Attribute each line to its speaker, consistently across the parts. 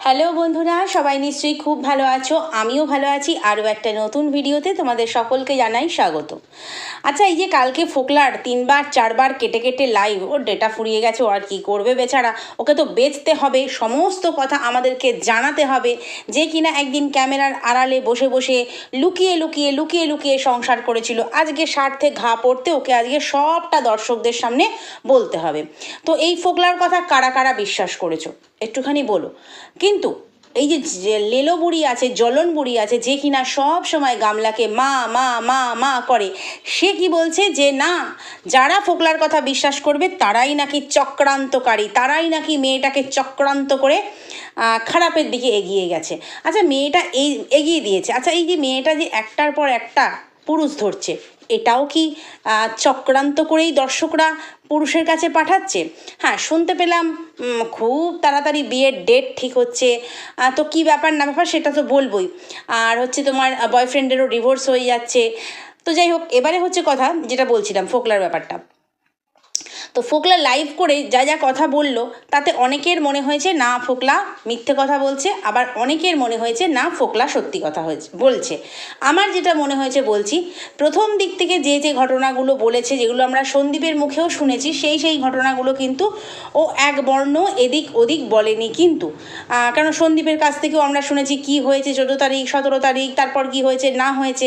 Speaker 1: Hello বন্ধুরা, সবাই নিশ্চয়ই খুব ভালো আছো। আমিও ভালো আছি। আরও একটা নতুন ভিডিওতে তোমাদের সকলকে জানাই স্বাগত। আচ্ছা এই যে কালকে ফোকলার তিনবার, চারবার কেটে কেটে লাইভ ওর ডেটা ফুরিয়ে গেছে, ও আর কী করবে বেচারা? ওকে তো বেচতে হবে, সমস্ত কথা আমাদেরকে জানাতে হবে, যে কিনা একদিন ক্যামেরার আড়ালে বসে বসে লুকিয়ে লুকিয়ে লুকিয়ে লুকিয়ে সংসার করেছিল। আজকে স্বার্থে ঘা পড়তে ওকে আজকে সবটা দর্শকদের সামনে বলতে হবে। তো এই ফোকলার কথা কারা কারা বিশ্বাস করেছ? একটুখানি বলো। কিন্তু এই যে লেলো বুড়ি আছে, জ্বলন বুড়ি আছে, যে কিনা সব সময় গামলাকে মা মা মা মা করে, সে কি বলছে যে না, যারা ফোকলার কথা বিশ্বাস করবে তারাই নাকি চক্রান্তকারী, তারাই নাকি মেয়েটাকে চক্রান্ত করে খারাপের দিকে এগিয়ে গেছে। আচ্ছা মেয়েটা এই, এগিয়ে দিয়েছে। আচ্ছা এই যে মেয়েটা যে একটার পর একটা পুরুষ ধরছে এটাও কি চক্রান্ত করেই দর্শকরা পুরুষের কাছে পাঠাচ্ছে? হ্যাঁ শুনতে পেলাম খুব তাড়াতাড়ি বিয়ের ডেট ঠিক হচ্ছে। তো কি ব্যাপার না ব্যাপার সেটা তো বলবই। আর হচ্ছে তোমার বয়ফ্রেন্ডেরও ডিভোর্স হয়ে যাচ্ছে। তো যাই হোক, এবারে হচ্ছে কথা যেটা বলছিলাম, ফোকলার ব্যাপারটা। তো ফোকলা লাইভ করে যা যা কথা বলল, তাতে অনেকের মনে হয়েছে না ফোকলা মিথ্যে কথা বলছে, আবার অনেকের মনে হয়েছে না ফোকলা সত্যি কথা হয়েছে, বলছে। আমার যেটা মনে হয়েছে বলছি, প্রথম দিক থেকে যে যে ঘটনাগুলো বলেছে, যেগুলো আমরা সন্দীপের মুখেও শুনেছি, সেই সেই ঘটনাগুলো কিন্তু ও এক বর্ণ এদিক ওদিক বলেনি কিন্তু। কারণ সন্দীপের কাছ থেকেও আমরা শুনেছি কি হয়েছে, চোদ্দ তারিখ, সতেরো তারিখ, তারপর কি হয়েছে, না হয়েছে,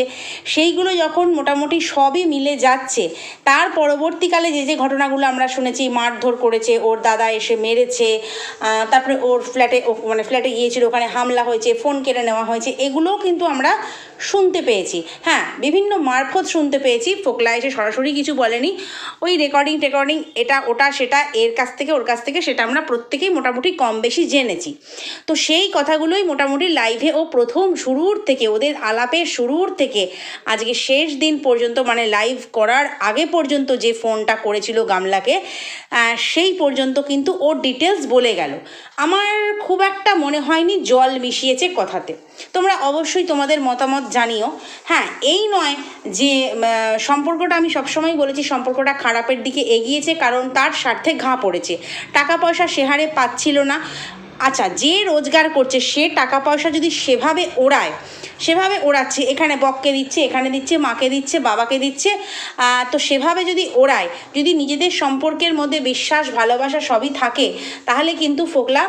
Speaker 1: সেইগুলো যখন মোটামুটি সবই মিলে যাচ্ছে, তার পরবর্তীকালে যে যে ঘটনাগুলো আমরা শুনেছি, মারধর করেছে, ওর দাদা এসে মেরেছে তারপরে ওর ফ্ল্যাটে মানে ফ্ল্যাটে গিয়েছিল, ওখানে হামলা হয়েছে ফোন কেড়ে নেওয়া হয়েছে, এগুলোও কিন্তু আমরা শুনতে পেয়েছি। হ্যাঁ বিভিন্ন মারফত শুনতে পেয়েছি, ফোকলা এসে সরাসরি কিছু বলেনি। ওই রেকর্ডিং টেকর্ডিং এটা, ওটা, সেটা, এর কাছ থেকে, ওর কাছ থেকে, সেটা আমরা প্রত্যেকেই মোটামুটি কম বেশি জেনেছি। তো সেই কথাগুলোই মোটামুটি লাইভে ও প্রথম শুরুর থেকে, ওদের আলাপের শুরুর থেকে, আজকে শেষ দিন পর্যন্ত মানে লাইভ করার আগে পর্যন্ত যে ফোনটা করেছিল গামলাকে আহ, সেই পর্যন্ত কিন্তু ওর ডিটেলস বলে গেল। আমার খুব একটা মনে হয়নি জল মিশিয়েছে কথাতে। তোমরা অবশ্যই তোমাদের মতামত জানিও। হ্যাঁ এই নয় যে সম্পর্কটা আমি সবসময় বলেছি সম্পর্কটা খারাপের দিকে এগিয়েছে কারণ তার স্বার্থে ঘা পড়েছে। টাকা পয়সা সেহারে পাচ্ছিল না। আচ্ছা যে রোজগার করছে, সে টাকা পয়সা যদি সেভাবে ওড়ায়, সেভাবে ওড়াচ্ছে, এখানে বককে দিচ্ছে, এখানে দিচ্ছে, মাকে দিচ্ছে, বাবাকে দিচ্ছে তো সেভাবে যদি ওড়ায়, যদি নিজেদের সম্পর্কের মধ্যে বিশ্বাস, ভালোবাসা সবই থাকে, তাহলে কিন্তু ফোকলা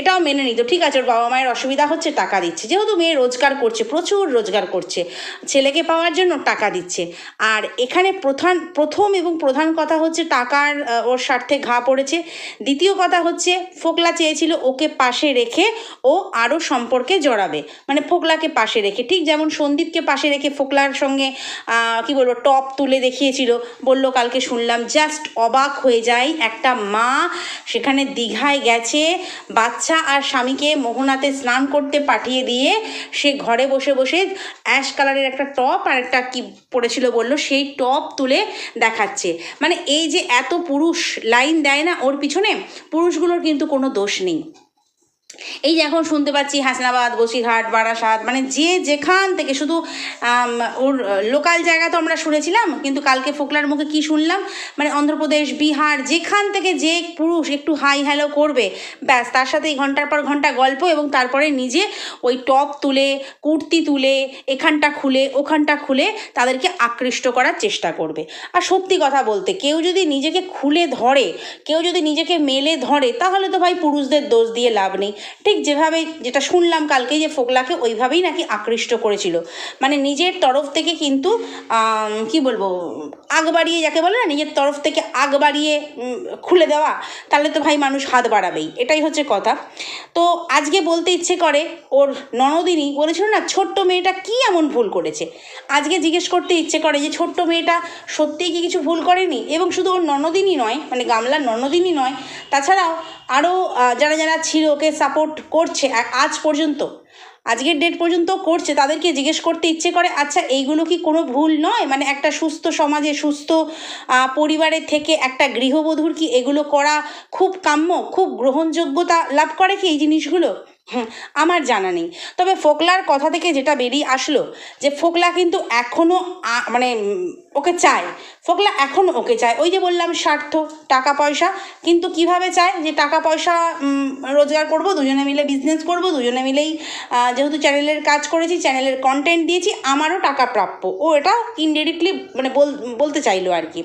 Speaker 1: এটাও মেনে নিত। ঠিক আছে, ওর বাবা মায়ের অসুবিধা হচ্ছে, টাকা দিচ্ছে। যেহেতু মেয়ে রোজগার করছে, প্রচুর রোজগার করছে, ছেলেকে পাওয়ার জন্য টাকা দিচ্ছে। আর এখানে প্রধান, প্রথম এবং প্রধান কথা হচ্ছে টাকার ওর স্বার্থে ঘা পড়েছে। দ্বিতীয় কথা হচ্ছে, ফোকলা চেয়েছিল ওকে পাশে রেখে ও আরও সম্পর্কে জড়াবে। মানে ফোকলাকে পাশে রেখে। ঠিক যেমন সন্দীপকে পাশে রেখে ফোকলার সঙ্গে কি বলব, টপ তুলে দেখিয়েছিল। বলল, কালকে শুনলাম, জাস্ট অবাক হয়ে যায় একটা মা সেখানে দীঘায় গেছে বাচ্চা আর স্বামীকে মোহনাতে স্নান করতে পাঠিয়ে দিয়ে সে ঘরে বসে বসে অ্যাশ কালারের একটা টপ আর একটা কি পড়েছিল বলল, সেই টপ তুলে দেখাচ্ছে। মানে এই যে এত পুরুষ লাইন দেয় না ওর পিছনে, পুরুষগুলোর কিন্তু কোনো দোষ নেই। এই যে এখন শুনতে পাচ্ছি হাসনাবাদ, বসিরহাট, বারাসাত মানে যে যেখান থেকে শুধু ওর, লোকাল জায়গা তো আমরা শুনেছিলাম, কিন্তু কালকে ফোকলার মুখে কি শুনলাম? মানে অন্ধ্রপ্রদেশ, বিহার, যেখান থেকে যে পুরুষ একটু হাই হ্যালো করবে, ব্যাস, তার সাথে ঘণ্টার পর ঘণ্টা গল্প এবং তারপরে নিজে ওই টপ তুলে, কুর্তি তুলে, এখানটা খুলে, ওখানটা খুলে তাদেরকে আকৃষ্ট করার চেষ্টা করবে। আর সত্যি কথা বলতে, কেউ যদি নিজেকে খুলে ধরে, কেউ যদি নিজেকে মেলে ধরে, তাহলে তো ভাই পুরুষদের দোষ দিয়ে লাভ নেই। ঠিক যেভাবে যেটা শুনলাম কালকে যে ফোকলাকে ওইভাবেই নাকি আকৃষ্ট করেছিল। মানে নিজের তরফ থেকে কিন্তু কি বলব, আগ বাড়িয়ে যাকে বলে না, নিজের তরফ থেকে আগ বাড়িয়ে খুলে দেওয়া, তাহলে তো ভাই মানুষ হাত বাড়াবেই। এটাই হচ্ছে কথা। তো আজকে বলতে ইচ্ছে করে, ওর ননদিনী বলেছিল না, ছোট্ট মেয়েটা কি এমন ভুল করেছে? আজকে জিজ্ঞেস করতে ইচ্ছে করে যে ছোট্ট মেয়েটা সত্যিই কি কিছু ভুল করেনি? এবং শুধু ওর ননদিনই নয় মানে গামলার ননদিনই নয়, তাছাড়াও আরও যারা যারা ছিল ওকে সাপোর্ট করছে আজ পর্যন্ত, আজকের ডেট পর্যন্ত করছে, তাদেরকে জিজ্ঞেস করতে ইচ্ছে করে আচ্ছা এইগুলো কি কোনো ভুল নয়? মানে একটা সুস্থ সমাজে, সুস্থ পরিবারে পরিবারের থেকে একটা গৃহবধূর কি এগুলো করা খুব কাম্য, খুব গ্রহণযোগ্যতা লাভ করে কি এই জিনিসগুলো? আমার জানা নেই। তবে ফোকলার কথা থেকে যেটা বেরিয়ে আসলো যে ফোকলা কিন্তু এখনও মানে ওকে চায়। ফোকলা এখনও ওকে চায়। ওই যে বললাম, স্বার্থ টাকা পয়সা কিন্তু কীভাবে চায়? যে টাকা পয়সা রোজগার করব, দুজনে মিলে বিজনেস করব, দুজনে মিলেই যেহেতু চ্যানেলের কাজ করেছি চ্যানেলের কন্টেন্ট দিয়েছি, আমারও টাকা প্রাপ্য। ও এটা ইনডিরেক্টলি মানে বল- বলতে চাইলো আর কি।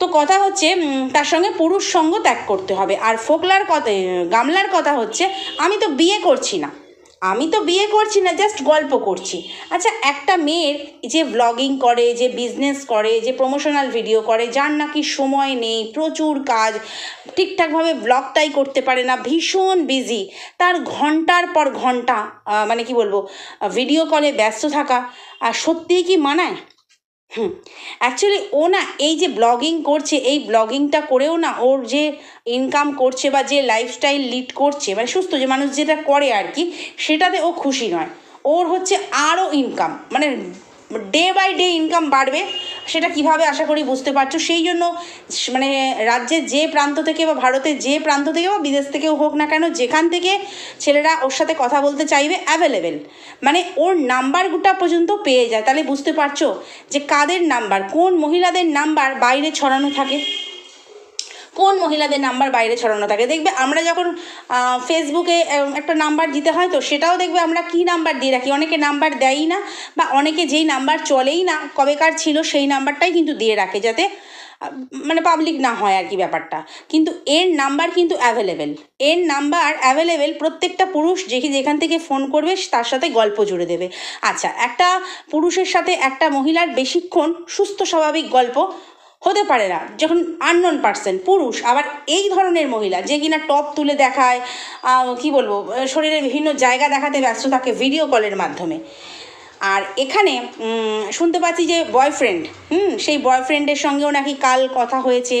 Speaker 1: তো কথা হচ্ছে তার সঙ্গে পুরুষ সঙ্গ ত্যাগ করতে হবে। আর ফোকলার কথা গামলার কথা হচ্ছে, আমি তো বিয়ে করছি না। আমি তো বিয়ে করছি না জাস্ট গল্প করছি। আচ্ছা একটা মেয়ের যে ব্লগিং করে, যে বিজনেস করে, যে প্রমোশনাল ভিডিও করে, যার নাকি সময় নেই, প্রচুর কাজ, ঠিকঠাকভাবে ব্লগটাই করতে পারে না, ভীষণ বিজি তার ঘণ্টার পর ঘণ্টা মানে কি বলব ভিডিও কলে ব্যস্ত থাকা আর সত্যিই কি মানায়? হুম। অ্যাকচুয়ালি ও না এই যে ব্লগিং করছে, এই ব্লগিংটা করেও না ওর যে ইনকাম করছে বা যে লাইফস্টাইল লিড করছে মানে সুস্থ যে মানুষ যেটা করে আর কি, সেটাতে ও খুশি নয়। ওর হচ্ছে আরও ইনকাম মানে ডে বাই ডে ইনকাম বাড়বে, সেটা কীভাবে আশা করি বুঝতে পারছ? সেই জন্য মানে রাজ্যের যে প্রান্ত থেকে বা ভারতের যে প্রান্ত থেকে বা বিদেশ থেকেও হোক না কেন, যেখান থেকে ছেলেরা ওর সাথে কথা বলতে চাইবে অ্যাভেলেবেল মানে ওর নাম্বারগুটা পর্যন্ত পেয়ে যায়। তাহলে বুঝতে পারছ যে কাদের নাম্বার কোন মহিলাদের নাম্বার বাইরে ছড়ানো থাকে? কোন মহিলাদের নাম্বার বাইরে ছড়ানো থাকে? দেখবে আমরা যখন ফেসবুকে একটা নাম্বার দিতে হয়, তো সেটাও দেখবে আমরা কি নাম্বার দিয়ে রাখি? অনেকে নাম্বার দেয়ই না বা অনেকে যেই নাম্বার চলেই না, কবেকার ছিল সেই নাম্বারটাই কিন্তু দিয়ে রাখে যাতে মানে পাবলিক না হয় আর কি ব্যাপারটা। কিন্তু এর নাম্বার কিন্তু অ্যাভেলেবেল এর নাম্বার অ্যাভেলেবেল প্রত্যেকটা পুরুষ যে যেখান থেকে ফোন করবে, তার সাথে গল্প জুড়ে দেবে। আচ্ছা একটা পুরুষের সাথে একটা মহিলার বেশিক্ষণ সুস্থ স্বাভাবিক গল্প হতে পারে না। যখন আননোন পার্সন পুরুষ, আবার এই ধরনের মহিলা, যে কিনা টপ তুলে দেখায় কি বলব, শরীরের বিভিন্ন জায়গা দেখাতে ব্যস্ত থাকে ভিডিও কলের মাধ্যমে। আর এখানে শুনতে পাচ্ছি যে বয়ফ্রেন্ড হুম, সেই বয়ফ্রেন্ডের সঙ্গেও নাকি কাল কথা হয়েছে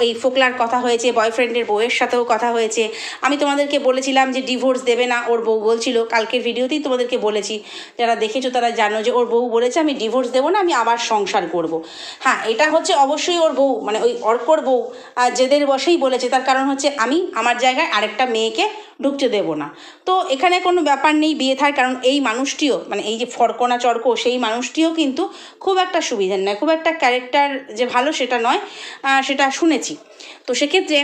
Speaker 1: ওই ফোকলার কথা হয়েছে বয়ফ্রেন্ডের বউয়ের সাথেও কথা হয়েছে। আমি তোমাদেরকে বলেছিলাম যে ডিভোর্স দেবে না, ওর বউ বলছিল, কালকের ভিডিওতেই তোমাদেরকে বলেছি। যারা দেখেছ তারা জানো যে ওর বউ বলেছে, আমি ডিভোর্স দেবো না, আমি আবার সংসার করব। হ্যাঁ এটা হচ্ছে অবশ্যই ওর বউ মানে ওই অর্কর বউ জেদের বসেই বলেছে। তার কারণ হচ্ছে আমি, আমার জায়গায় আরেকটা মেয়েকে ঢুকতে দেবো না। তো এখানে কোনো ব্যাপার নেই, বিয়ে থার কারণ এই মানুষটিও মানে এই যে ফরকনা চর্ক সেই মানুষটিও কিন্তু খুব একটা সুবিধার নয় খুব একটা ক্যারেক্টার যে ভালো সেটা নয় সেটা শুনেছি। তো সেক্ষেত্রে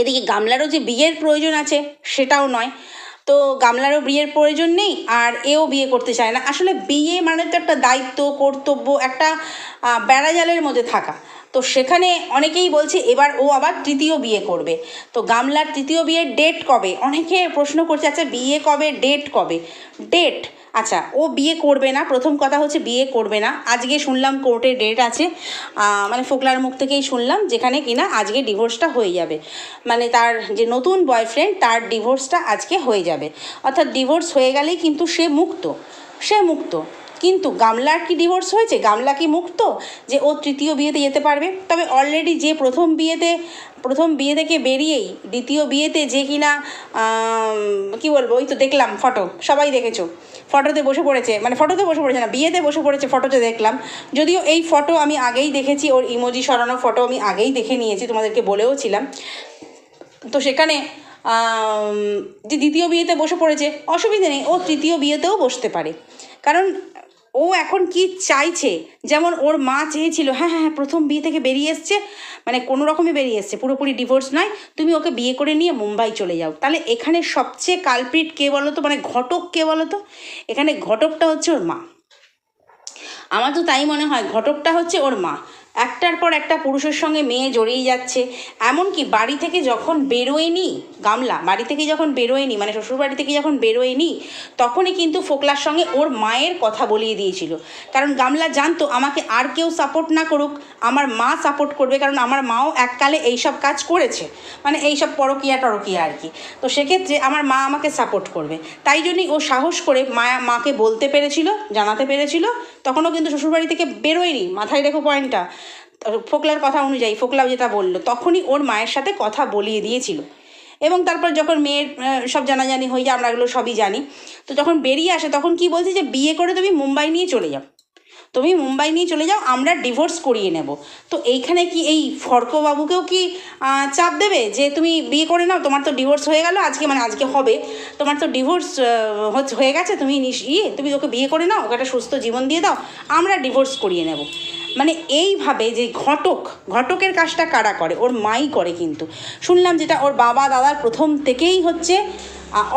Speaker 1: এদিকে গামলারও যে বিয়ের প্রয়োজন আছে, সেটাও নয়। তো গামলারও বিয়ের প্রয়োজন নেই, আর এও বিয়ে করতে চায় না। আসলে বিয়ে মানে তো একটা দায়িত্ব, কর্তব্য, একটা বেড়াজালের মধ্যে থাকা। তো সেখানে অনেকেই বলছে এবার ও আবার তৃতীয় বিয়ে করবে। তো গামলার তৃতীয় বিয়ের ডেট কবে? অনেকে প্রশ্ন করছে আচ্ছা বিয়ে কবে? ডেট কবে? ডেট আচ্ছা ও বিয়ে করবে না, প্রথম কথা হচ্ছে বিয়ে করবে না। আজকে শুনলাম কোর্টে ডেট আছে। মানে ফোকলার মুখ থেকেই শুনলাম, যেখানে কিনা আজকে ডিভোর্সটা হয়ে যাবে। মানে তার যে নতুন বয়ফ্রেন্ড তার ডিভোর্সটা আজকে হয়ে যাবে। অর্থাৎ ডিভোর্স হয়ে গেলেই কিন্তু সে মুক্ত। সে মুক্ত। কিন্তু গামলার কি ডিভোর্স হয়েছে? গামলা কি মুক্ত? যে ও তৃতীয় বিয়েতে যেতে পারবে? তবে অলরেডি যে প্রথম বিয়েতে, প্রথম বিয়ে থেকে বেরিয়েই দ্বিতীয় বিয়েতে যে কিনা কি বলব? ওই তো দেখলাম ফটো সবাই দেখেছ। ফটোতে বসে পড়েছে মানে ফটোতে বসে পড়েছে না, বিয়েতে বসে পড়েছে ফটোতে দেখলাম। যদিও এই ফটো আমি আগেই দেখেছি, ওর ইমোজি সরানো ফটো আমি আগেই দেখে নিয়েছি, তোমাদেরকে বলেও ছিলাম। তো সেখানে যে দ্বিতীয় বিয়েতে বসে পড়েছে, অসুবিধে নেই, ও তৃতীয় বিয়েতেও বসতে পারে। কারণ ও এখন কি চাইছে? যেমন ওর মা চেয়েছিল হ্যাঁ হ্যাঁ হ্যাঁ প্রথম বিয়ে থেকে বেরিয়ে এসছে মানে কোনো রকমে বেরিয়ে এসছে, পুরোপুরি ডিভোর্স নয়, তুমি ওকে বিয়ে করে নিয়ে মুম্বাই চলে যাও। তাহলে এখানে সবচেয়ে কালপ্রিট কে বলো তো মানে ঘটক কে বলো তো? এখানে ঘটকটা হচ্ছে ওর মা। আমার তো তাই মনে হয়, ঘটকটা হচ্ছে ওর মা। একটার পর একটা পুরুষের সঙ্গে মেয়ে জড়িয়ে যাচ্ছে। এমনকি বাড়ি থেকে যখন বেরোয়নি, গামলা, বাড়ি থেকে যখন বেরোয়নি মানে শ্বশুরবাড়ি থেকে যখন বেরোয়নি, তখনই কিন্তু ফোকলার সঙ্গে ওর মায়ের কথা বলিয়ে দিয়েছিল। কারণ গামলা জানতো, আমাকে আর কেউ সাপোর্ট না করুক, আমার মা সাপোর্ট করবে, কারণ আমার মাও এককালে এইসব কাজ করেছে। মানে এইসব পরকিয়া টরকিয়া আর কি। তো সেক্ষেত্রে আমার মা আমাকে সাপোর্ট করবে। তাই জন্যই ও সাহস করে মায়া, মাকে বলতে পেরেছিল, জানাতে পেরেছিল তখনও কিন্তু শ্বশুরবাড়ি থেকে বেরোয়নি, মাথায় রেখো পয়েন্টটা ফোকলার কথা অনুযায়ী, ফোকলাও যেটা বলল, তখনই ওর মায়ের সাথে কথা বলিয়ে দিয়েছিল। এবং তারপর যখন মেয়ের সব জানাজানি হয়ে যায়, আমরা এগুলো সবই জানি। তো যখন বেরিয়ে আসে, তখন কি বলছে যে, বিয়ে করে তুমি মুম্বাই নিয়ে চলে যাও। তুমি মুম্বাই নিয়ে চলে যাও, আমরা ডিভোর্স করিয়ে নেব। তো এইখানে কি এই ফর্কবাবুকেও কি চাপ দেবে যে তুমি বিয়ে করে নাও? তোমার তো ডিভোর্স হয়ে গেল, আজকে মানে আজকে হবে। তোমার তো ডিভোর্স হচ্ছে, হয়ে গেছে, তুমি ইয়ে তুমি ওকে বিয়ে করে নাও, ওকে একটা সুস্থ জীবন দিয়ে দাও, আমরা ডিভোর্স করিয়ে নেব। মানে এইভাবে যে ঘটক, ঘটকের কাজটা কারা করে? ওর মাই করে কিন্তু। শুনলাম যেটা ওর বাবা দাদার প্রথম থেকেই হচ্ছে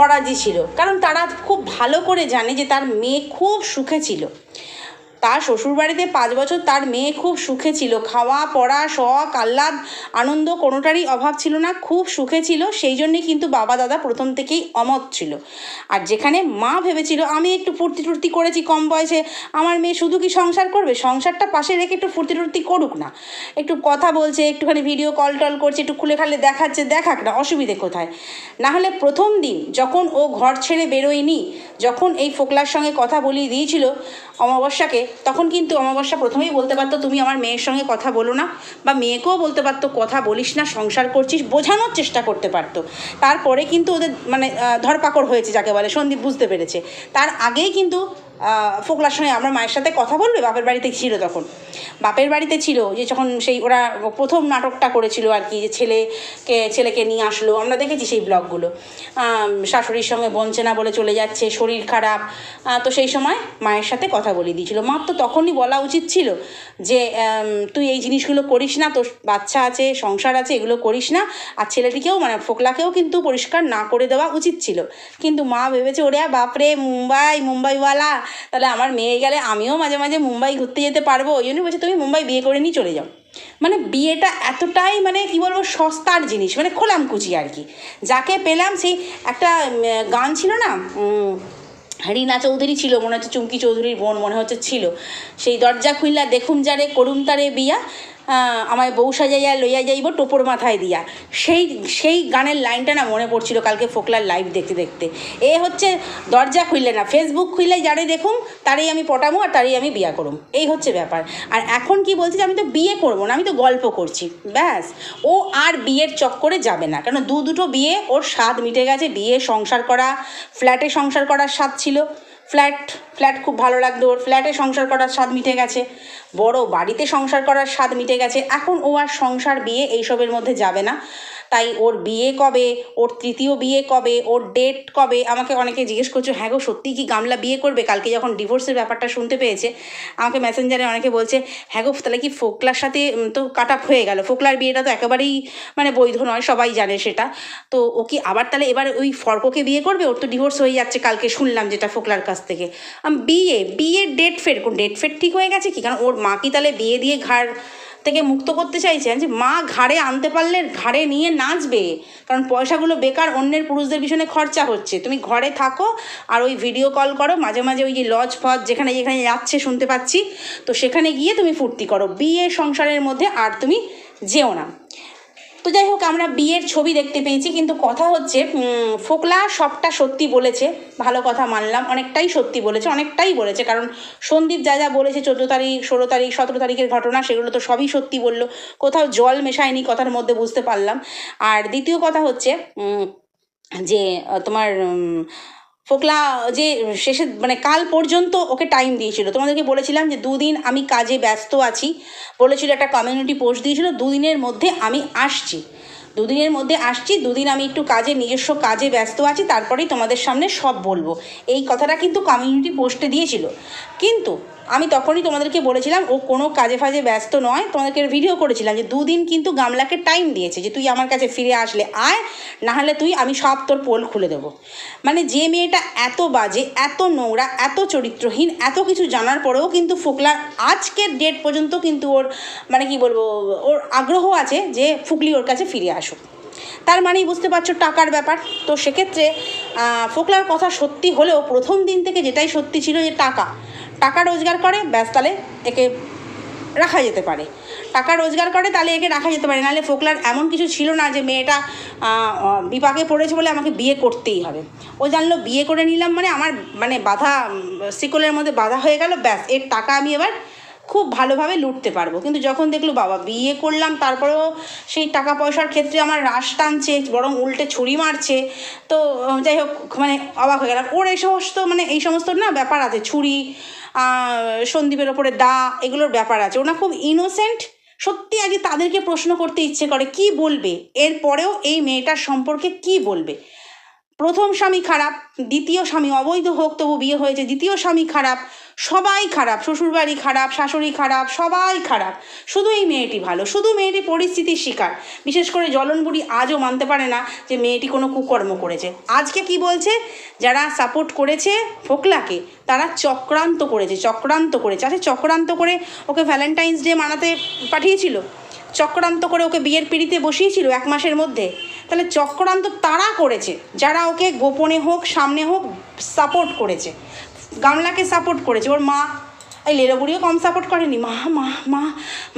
Speaker 1: অরাজি ছিল। কারণ তারা খুব ভালো করে জানে যে তার মেয়ে খুব সুখে ছিল। তার শ্বশুরবাড়িতে পাঁচ বছর তার মেয়ে খুব সুখে ছিল। খাওয়া, পড়া, শখ, আহ্লাদ, আনন্দ কোনোটারই অভাব ছিল না, খুব সুখে ছিল। সেই জন্যে কিন্তু বাবা দাদা প্রথম থেকেই অমত ছিল। আর যেখানে মা ভেবেছিল, আমি একটু ফুর্তি টুর্তি করেছি কম বয়সে, আমার মেয়ে শুধু কি সংসার করবে? সংসারটা পাশে রেখে একটু ফুর্তি টুর্তি করুক না। একটু কথা বলছে, একটুখানি ভিডিও কল টল করছে, একটু খুলে খালে দেখাচ্ছে, দেখাক না, অসুবিধে কোথায়? না হলে প্রথম দিন যখন ও ঘর ছেড়ে বেরোয়নি, যখন এই ফোকলার সঙ্গে কথা বলিয়ে দিয়েছিল অমাবস্যাকে, তখন কিন্তু অমাবস্যা প্রথমেই বলতে পারতো, তুমি আমার মেয়ের সঙ্গে কথা বলো না বা মেয়েকেও বলতে পারতো, কথা বলিস না, সংসার করছিস, বোঝানোর চেষ্টা করতে পারতো। তারপরে কিন্তু ওদের মানে ধরপাকড় হয়েছে যাকে বলে, সন্দীপ বুঝতে পেরেছে। তার আগেই কিন্তু ফোকলার সঙ্গে আমার মায়ের সাথে কথা বলবে, বাপের বাড়িতে ছিল তখন। বাপের বাড়িতে ছিল যে যখন সেই ওরা প্রথম নাটকটা করেছিল আর কি, যে ছেলেকে ছেলেকে নিয়ে আসলো, আমরা দেখেছি সেই ব্লগগুলো। শাশুড়ির সঙ্গে বঞ্চে না বলে চলে যাচ্ছে, শরীর খারাপ তো সেই সময় মায়ের সাথে কথা বলে দিয়েছিল। মার তো তখনই বলা উচিত ছিল যে তুই এই জিনিসগুলো করিস না, তোর বাচ্চা আছে, সংসার আছে, এগুলো করিস না, আর ছেলেটিকেও মানে ফোকলাকেও কিন্তু পরিষ্কার না করে দেওয়া উচিত ছিল। কিন্তু মা ভেবেছে, ওরে বাপরে, মুম্বাই, মুম্বাইওয়ালা তাহলে আমার মেয়ে গেলে আমিও মাঝে মাঝে মুম্বাই ঘুরতে যেতে পারব। ওই জন্য বলছে, তুমি মুম্বাই বিয়ে করে নিয়ে চলে যাও। মানে বিয়েটা এতটাই মানে কি বলব, সস্তার জিনিস মানে খোলামকুচি আর কি। যাকে পেলাম সেই একটা গান ছিল না রীনা চৌধুরী ছিল, মনে হচ্ছে চুমকি চৌধুরীর বোন মনে হচ্ছে ছিল। সেই দরজা খুললা দেখুম যারে করুম তারে বিয়া। আমায় বউ সাজাইয়া লইয়া যাইব, টোপর মাথায় দিয়া। সেই সেই গানের লাইনটা না মনে পড়ছিল কালকে ফোকলার লাইভ দেখতে দেখতে। এ হচ্ছে দরজা খুললে না ফেসবুক খুললে যারে দেখুম, তারই আমি পটামো আর তারই আমি বিয়া করুম। এই হচ্ছে ব্যাপার। আর এখন কি বলছি যে আমি তো বিয়ে করব না, আমি তো গল্প করছি। ব্যাস, ও আর বিয়ের চক্করে যাবে না। কারণ দু দুটো বিয়ে, ওর স্বাদ মিটে গেছে, বিয়ে, সংসার করা ফ্ল্যাটে সংসার করার স্বাদ ছিল। ফ্ল্যাট ফ্ল্যাট খুব ভালো লাগতো ওর ফ্ল্যাটে সংসার করার স্বাদ মিটে গেছে। বড় বাড়িতে সংসার করার স্বাদ মিটে গেছে। এখন ও আর সংসার, বিয়ে এইসবের মধ্যে যাবে না। তাই ওর বিয়ে কবে? ওর তৃতীয় বিয়ে কবে? ওর ডেট কবে? আমাকে অনেকে জিজ্ঞেস করছ হ্যাঁ গো, সত্যি কি গামলা বিয়ে করবে? কালকে যখন ডিভোর্সের ব্যাপারটা শুনতে পেয়েছে, আমাকে মেসেঞ্জারে অনেকে বলছে হ্যাঁ গো, তাহলে কি ফোকলার সাথে তো কাট আপ হয়ে গেল? ফোকলার বিয়েটা তো একেবারেই মানে বৈধ নয়, সবাই জানে সেটা। তো ও কি আবার তাহলে এবার ওই ফর্ককে বিয়ে করবে? ওর তো ডিভোর্স হয়ে যাচ্ছে কালকে শুনলাম যেটা ফোকলার কাছ থেকে। বিয়ে, বিয়ের ডেট ফের, কোন ডেট ফের ঠিক হয়ে গেছে কি? কারণ ওর মা কি তাহলে বিয়ে দিয়ে ঘাড় থেকে মুক্ত করতে চাইছেন যে মা ঘাড়ে আনতে পারলে ঘাড়ে নিয়ে নাচবে। কারণ পয়সাগুলো বেকার, অন্যের পুরুষদের পিছনে খরচা হচ্ছে। তুমি ঘরে থাকো আর ওই ভিডিও কল করো, মাঝে মাঝে ওই যে লজ ফজ যেখানে যেখানে যাচ্ছে শুনতে পাচ্ছি। তো সেখানে গিয়ে তুমি ফুর্তি করো। বিয়ে সংসারের মধ্যে আর তুমি যেও না। তো যাই হোক, আমরা বিয়ের ছবি দেখতে পেয়েছি, কিন্তু কথা হচ্ছে ফোকলা সবটা সত্যি বলেছে, ভালো কথা মানলাম, অনেকটাই সত্যি বলেছে, অনেকটাই বলেছে, কারণ সন্দীপ যা যা বলেছে, চোদ্দ তারিখ, ষোলো তারিখ, সতেরো তারিখের ঘটনা, সেগুলো তো সবই সত্যি বলল, কোথাও জল মেশায়নি কথার মধ্যে বুঝতে পারলাম। আর দ্বিতীয় কথা হচ্ছে যে, তোমার ফোকলা, যে শেষে মানে কাল পর্যন্ত ওকে টাইম দিয়েছিল। তোমাদেরকে বলেছিলাম যে দুদিন আমি কাজে ব্যস্ত আছি। বলেছিল একটা কমিউনিটি পোস্ট দিয়েছিল, দুদিনের মধ্যে আমি আসছি। দুদিনের মধ্যে আসছি, দুদিন আমি একটু কাজে, নিজস্ব কাজে ব্যস্ত আছি, তারপরেই তোমাদের সামনে সব বলব। এই কথাটা কিন্তু কমিউনিটি পোস্টে দিয়েছিল। কিন্তু আমি তখনই তোমাদেরকে বলেছিলাম, ও কোনো কাজে ফাজে ব্যস্ত নয়, তোমাদেরকে ভিডিও করেছিলাম যে দুদিন কিন্তু গামলাকে টাইম দিয়েছে যে তুই আমার কাছে ফিরে আসলে, আয় না হলে তুই আমি সব তোর পোল খুলে দেবো। মানে যে মেয়েটা এত বাজে, এত নোংরা, এত চরিত্রহীন, এত কিছু জানার পরেও কিন্তু ফোকলার আজকের ডেট পর্যন্ত কিন্তু ওর মানে কি বলব, ওর আগ্রহ আছে যে ফুকলি ওর কাছে ফিরে আসুক। তার মানেই বুঝতে পারছ টাকার ব্যাপার। তো সেক্ষেত্রে ফোকলার কথা সত্যি হলেও প্রথম দিন থেকে যেটাই সত্যি ছিল যে টাকা টাকা রোজগার করে, ব্যাস তাহলে একে রাখা যেতে পারে। টাকা রোজগার করে তাহলে একে রাখা যেতে পারে। নাহলে ফোকলার এমন কিছু ছিল না যে মেয়েটা বিপাকে পড়েছে বলে আমাকে বিয়ে করতেই হবে। ও জানলো বিয়ে করে নিলাম মানে আমার মানে বাধা শিকলের মধ্যে বাধা হয়ে গেল, ব্যাস এর টাকা আমি এবার খুব ভালোভাবে লুটতে পারব। কিন্তু যখন দেখল, বাবা, বিয়ে করলাম, তারপরেও সেই টাকা পয়সার ক্ষেত্রে আমার রাশ টানছে, বরং উল্টে ছুরি মারছে। তো, যাই হোক মানে অবাক হয়ে গেলাম। ওর এই সমস্ত মানে এই সমস্ত না ব্যাপার আছে, ছুরি সন্দীপের ওপরে দা, এগুলোর ব্যাপার আছে। ওনা খুব ইনোসেন্ট সত্যি আগে তাদেরকে প্রশ্ন করতে ইচ্ছে করে, কি বলবে? এরপরেও এই মেয়েটার সম্পর্কে কি বলবে? প্রথম স্বামী খারাপ, দ্বিতীয় স্বামী অবৈধ হোক, তবু বিয়ে হয়েছে, দ্বিতীয় স্বামী খারাপ সবাই খারাপ, শ্বশুরবাড়ি খারাপ, শাশুড়ি খারাপ, সবাই খারাপ। শুধু এই মেয়েটি ভালো, শুধু মেয়েটি পরিস্থিতির শিকার। বিশেষ করে জলনবুড়ি আজও মানতে পারে না যে মেয়েটি কোনো কুকর্ম করেছে। আজকে কি বলছে? যারা সাপোর্ট করেছে ফোকলাকে, তারা চক্রান্ত করেছে চক্রান্ত করেছে। আচ্ছা চক্রান্ত করে ওকে ভ্যালেন্টাইন্স ডে মানাতে পাঠিয়েছিল? চক্রান্ত করে ওকে বিয়ের পিড়িতে বসিয়েছিল এক মাসের মধ্যে? তাহলে চক্রান্ত তারা করেছে। যারা ওকে গোপনে হোক, সামনে হোক সাপোর্ট করেছে। গামলাকে সাপোর্ট করেছে। ওর মা, এই লেলো বুড়িও কম সাপোর্ট করেনি। মা মা মা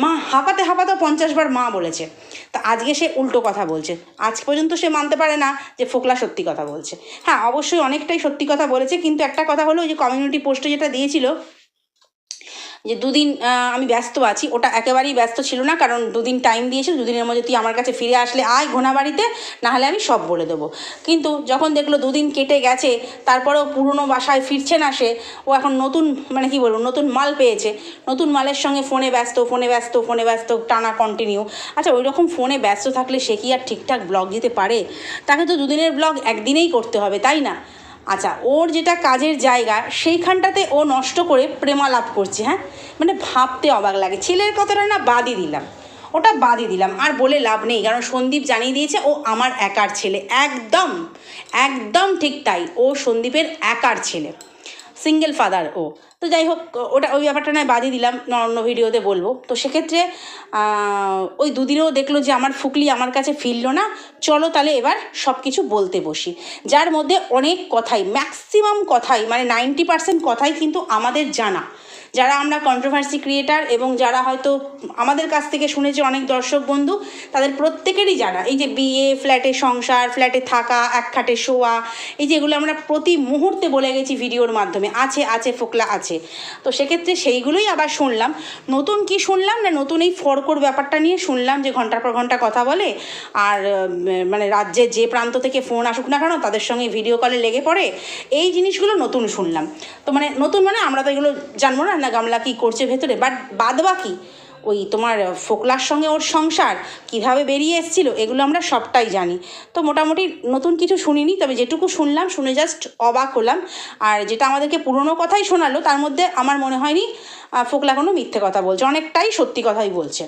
Speaker 1: মা, হাঁপাতে হাঁপাতে পঞ্চাশ বার মা বলেছে। তা আজকে সে উল্টো কথা বলছে। আজ পর্যন্ত সে মানতে পারে না যে ফোকলা সত্যি কথা বলছে। হ্যাঁ অবশ্যই অনেকটাই সত্যি কথা বলেছে, কিন্তু একটা কথা হলো ওই যে কমিউনিটি পোস্টে যেটা দিয়েছিল যে দুদিন আমি ব্যস্ত আছি। ওটা একেবারেই ব্যস্ত ছিল না, কারণ দুদিন টাইম দিয়েছিল, দুদিনের মধ্যে তুই আমার কাছে ফিরে আসলে আয় ঘোনা বাড়িতে, নাহলে আমি সব বলে দেবো। কিন্তু যখন দেখল দুদিন কেটে গেছে, তারপরেও পুরনো বাসায় ফিরছে না সে, ও এখন নতুন মানে কি বলব, নতুন মাল পেয়েছে। নতুন মালের সঙ্গে ফোনে ব্যস্ত ফোনে ব্যস্ত ফোনে ব্যস্ত, টানা কন্টিনিউ আচ্ছা ওই রকম ফোনে ব্যস্ত থাকলে সে কি আর ঠিকঠাক ব্লগ দিতে পারে? তাকে তো দুদিনের ব্লগ একদিনেই করতে হবে, তাই না? আচ্ছা ওর যেটা কাজের জায়গা, সেইখানটাতে ও নষ্ট করে প্রেমালাপ করছে হ্যাঁ? মানে ভাবতে অবাক লাগে। ছেলের কথাটা না বাদই দিলাম। ওটা বাদই দিলাম, আর বলে লাভ নেই, কারণ সন্দীপ জানিয়ে দিয়েছে, ও আমার একার ছেলে। একদম একদম ঠিক তাই, ও সন্দীপের একার ছেলে। সিঙ্গেল ফাদার ও। তো যাই হোক, ওটা ওই ব্যাপারটা নয়, বাদই দিলাম, অন্য ভিডিওতে বলব। তো সেক্ষেত্রে ওই দুদিনেও দেখল যে আমার ফুকলি আমার কাছে ফিরলো না, চলো তাহলে এবার সব কিছু বলতে বসি। যার মধ্যে অনেক কথাই ম্যাক্সিমাম কথাই মানে নাইনটি পার্সেন্ট কথাই কিন্তু আমাদের জানা। যারা আমরা কন্ট্রোভার্সি ক্রিয়েটার এবং যারা হয়তো আমাদের কাছ থেকে শুনেছে অনেক দর্শক বন্ধু, তাদের প্রত্যেকেরই জানা। এই যে বিয়ে ফ্ল্যাটে সংসার ফ্ল্যাটে থাকা এক খাটে শোয়া, এই যেগুলো আমরা প্রতি মুহূর্তে বলে গেছি ভিডিওর মাধ্যমে, আছে আছে, ফোকলা, আছে। তো সেক্ষেত্রে সেইগুলোই আবার শুনলাম। নতুন কি শুনলাম না নতুন এই ফরকর ব্যাপারটা নিয়ে শুনলাম যে ঘণ্টার পর ঘণ্টা কথা বলে, আর মানে রাজ্যের যে প্রান্ত থেকে ফোন আসুক না কেন তাদের সঙ্গে ভিডিও কলে লেগে পড়ে, এই জিনিসগুলো নতুন শুনলাম। তো মানে নতুন মানে আমরা তো এগুলো জানব না না গামলা কী করছে ভেতরে? বাট বাদ বাকি ওই তোমার ফোকলার সঙ্গে ওর সংসার কীভাবে বেরিয়ে এসেছিল, এগুলো আমরা সবটাই জানি। তো মোটামুটি নতুন কিছু শুনিনি, তবে যেটুকু শুনলাম, শুনে জাস্ট অবাক হলাম। আর যেটা আমাদেরকে পুরনো কথাই শোনালো, তার মধ্যে আমার মনে হয়নি ফোকলা কোনো মিথ্যে কথা বলছে, অনেকটাই সত্যি কথাই বলছে।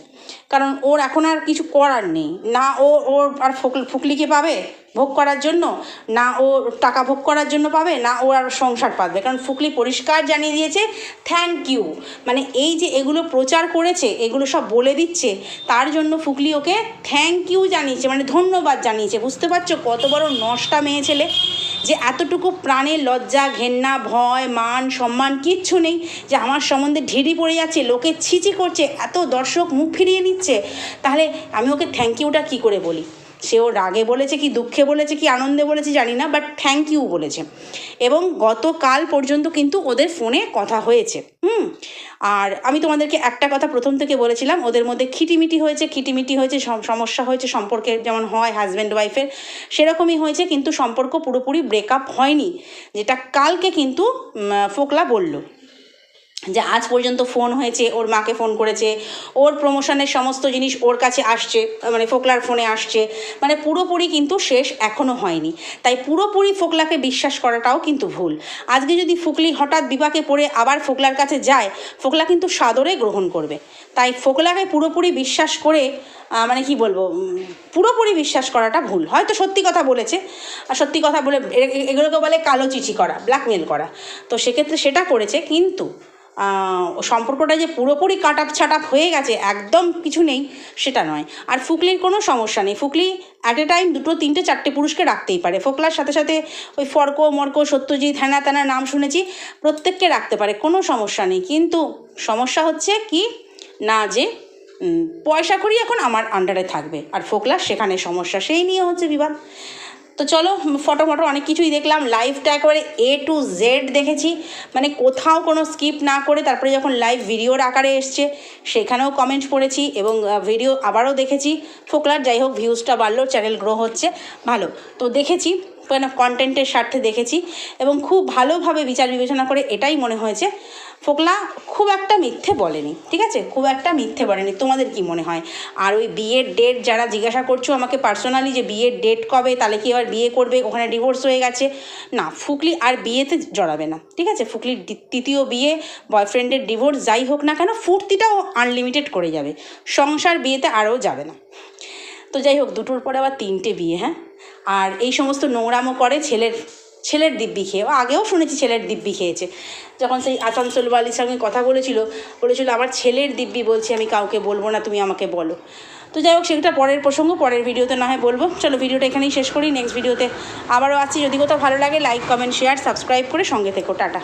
Speaker 1: কারণ ওর এখন আর কিছু করার নেই। না ও, ওর আর ফোকল ফুকলিকে পাবে? ভোগ করার জন্য, না ও টাকা ভোগ করার জন্য পাবে, না ও আর সংসার পাবে কারণ ফুকলি পরিষ্কার জানিয়ে দিয়েছে থ্যাংক ইউ মানে এই যে এগুলো প্রচার করেছে, এগুলো সব বলে দিচ্ছে, তার জন্য ফুকলি ওকে থ্যাংক ইউ জানিয়েছে মানে ধন্যবাদ জানিয়েছে। বুঝতে পারছ কত বড় নষ্টা মেয়ে ছেলে? যে এতটুকু প্রাণের লজ্জা, ঘেন্না, ভয়, মান, সম্মান কিচ্ছু নেই। যে আমার সম্বন্ধে ঢিড়ি পড়ে যাচ্ছে, লোকে ছিচি করছে, এত দর্শক মুখ ফিরিয়ে নিচ্ছে। তাহলে আমি ওকে থ্যাংক ইউটা কী করে বলি? সে ও রাগে বলেছে কি, দুঃখে বলেছে কি, আনন্দে বলেছে জানি না বাট থ্যাংক ইউ বলেছে। এবং গতকাল পর্যন্ত কিন্তু ওদের ফোনে কথা হয়েছে। হুম? আর আমি তোমাদেরকে একটা কথা প্রথম থেকে বলেছিলাম, ওদের মধ্যে খিটিমিটি হয়েছে খিটিমিটি হয়েছে, সম- সমস্যা হয়েছে, সম্পর্কে যেমন হয় হাজব্যান্ড ওয়াইফের সেরকমই হয়েছে, কিন্তু সম্পর্ক পুরোপুরি ব্রেকআপ হয়নি, যেটা কালকে কিন্তু ফোকলা বলল। যে আজ পর্যন্ত ফোন হয়েছে, ওর মাকে ফোন করেছে, ওর প্রমোশনের সমস্ত জিনিস ওর কাছে আসছে মানে ফোকলার ফোনে আসছে মানে পুরোপুরি কিন্তু শেষ এখনও হয়নি। তাই পুরোপুরি ফোকলাকে বিশ্বাস করাটাও কিন্তু ভুল। আজকে যদি ফুকলি হঠাৎ বিপাকে পড়ে আবার ফোকলার কাছে যায়, ফোকলা কিন্তু সাদরে গ্রহণ করবে। তাই ফোকলাকে পুরোপুরি বিশ্বাস করে মানে কি বলব পুরোপুরি বিশ্বাস করাটা ভুল। হয়তো সত্যি কথা বলেছে, আর সত্যি কথা বলে এগুলোকে বলে কালো চিঠি করা ব্ল্যাকমেল করা। তো সেক্ষেত্রে সেটা করেছে, কিন্তু সম্পর্কটা যে পুরোপুরি কাট আপ ছাট আপ হয়ে গেছে, একদম কিছু নেই, সেটা নয়। আর ফুকলির কোনো সমস্যা নেই। ফুকলি অ্যাট এ টাইম দুটো, তিনটে, চারটে পুরুষকে রাখতেই পারে। ফোকলার সাথে সাথে ওই ফর্ক, মর্ক, সত্যজিৎ, হ্যানা ত্যানা নাম শুনেছি, প্রত্যেককে রাখতে পারে, কোনো সমস্যা নেই। কিন্তু সমস্যা হচ্ছে কি? না যে পয়সা করি এখন আমার আন্ডারে থাকবে। আর ফোকলার সেখানে সমস্যা। সেই নিয়ে হচ্ছে বিবাদ। তো চলো ফটো ফটো অনেক কিছুই দেখলাম। লাইভটা একেবারে এ টু জেড দেখেছি। মানে কোথাও কোনো স্কিপ না করে তারপরে যখন লাইভ ভিডিওর আকারে এসছে, সেখানেও কমেন্ট পড়েছি এবং ভিডিও আবারও দেখেছি। ফোকলার যাই হোক ভিউজটা বাড়লো চ্যানেল গ্রো হচ্ছে। ভালো। তো দেখেছি মানে কন্টেন্টের স্বার্থে দেখেছি এবং খুব ভালোভাবে বিচার বিবেচনা করে এটাই মনে হয়েছে। ফোকলা খুব একটা মিথ্যে বলেনি, ঠিক আছে? খুব একটা মিথ্যে বলেনি। তোমাদের কি মনে হয়? আর ওই বিয়ের ডেট যারা জিজ্ঞাসা করছ আমাকে পার্সোনালি যে বিয়ের ডেট কবে, তাহলে কি আবার বিয়ে করবে? ওখানে ডিভোর্স হয়ে গেছে। না, ফুকলি আর বিয়েতে জড়াবে না, ঠিক আছে? ফুকলির তৃতীয় বিয়ে বয়ফ্রেন্ডের ডিভোর্স যাই হোক না কেন, ফুর্তিটাও আনলিমিটেড করে যাবে। সংসার বিয়েতে আরও যাবে না। তো যাই হোক, দুটোর পরে আবার তিনটে বিয়ে হ্যাঁ? আর এই সমস্ত নোংরামো করে ছেলের ছেলের দিব্যি খেয়ে আগেও শুনেছি ছেলের দিব্যি খেয়েছে। যখন সেই আসানসোল বালির সঙ্গে কথা বলেছিল বলেছিল, আমার ছেলের দিব্যি বলছি, আমি কাউকে বলব না, তুমি আমাকে বলো। তো যাই হোক, সেটা পরের প্রসঙ্গ, পরের ভিডিওতে না হয় বলব। চলো, ভিডিওটা এখানেই শেষ করি নেক্সট ভিডিওতে আবারও আছি যদি কোথাও ভালো লাগে লাইক কমেন্ট শেয়ার সাবস্ক্রাইব করে সঙ্গে থেকো। টাটা।